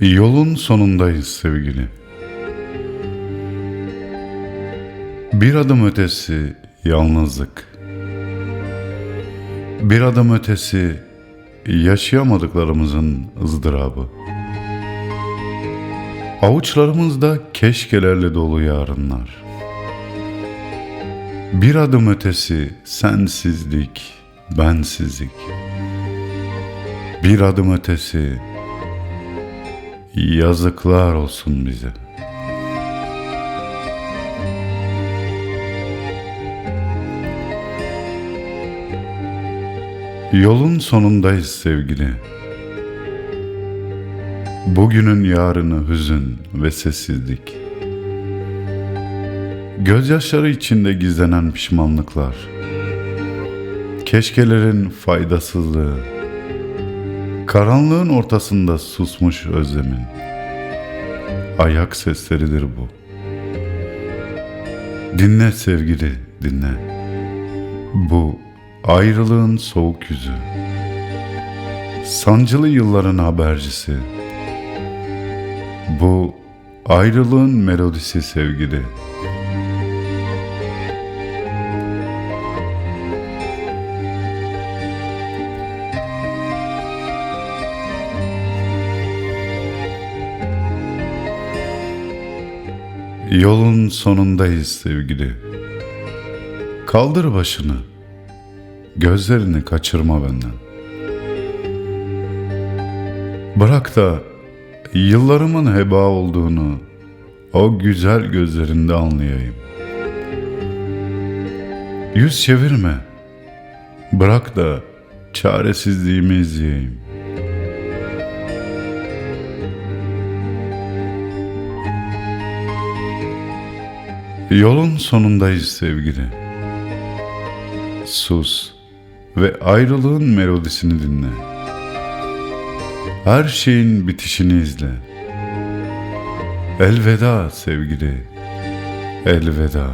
Yolun sonundayız sevgili. Bir adım ötesi yalnızlık. Bir adım ötesi yaşayamadıklarımızın ızdırabı. Avuçlarımızda keşkelerle dolu yarınlar. Bir adım ötesi sensizlik, bensizlik. Bir adım ötesi yazıklar olsun bize. Yolun sonundayız sevgili. Bugünün yarını hüzün ve sessizlik. Gözyaşları içinde gizlenen pişmanlıklar. Keşkelerin faydasızlığı. Karanlığın ortasında susmuş özlemin. Ayak sesleridir bu. Dinle sevgili, dinle. Bu ayrılığın soğuk yüzü. Sancılı yılların habercisi. Bu ayrılığın melodisi sevgili. Yolun sonundayız sevgili. Kaldır başını. Gözlerini kaçırma benden. Bırak da yıllarımın heba olduğunu o güzel gözlerinde anlayayım. Yüz çevirme. Bırak da çaresizliğimi izleyeyim. Yolun sonundayız sevgili. Sus ve ayrılığın melodisini dinle. Her şeyin bitişini izle. Elveda sevgili. Elveda.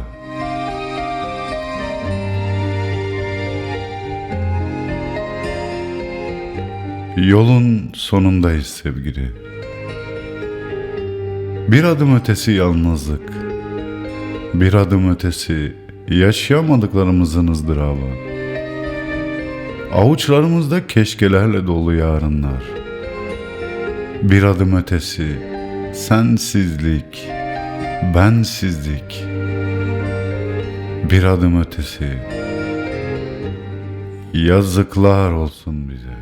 Yolun sonundayız sevgili. Bir adım ötesi yalnızlık. Bir adım ötesi yaşayamadıklarımızın ızdırabı. Avuçlarımızda keşkelerle dolu yarınlar. Bir adım ötesi sensizlik, bensizlik. Bir adım ötesi yazıklar olsun bize.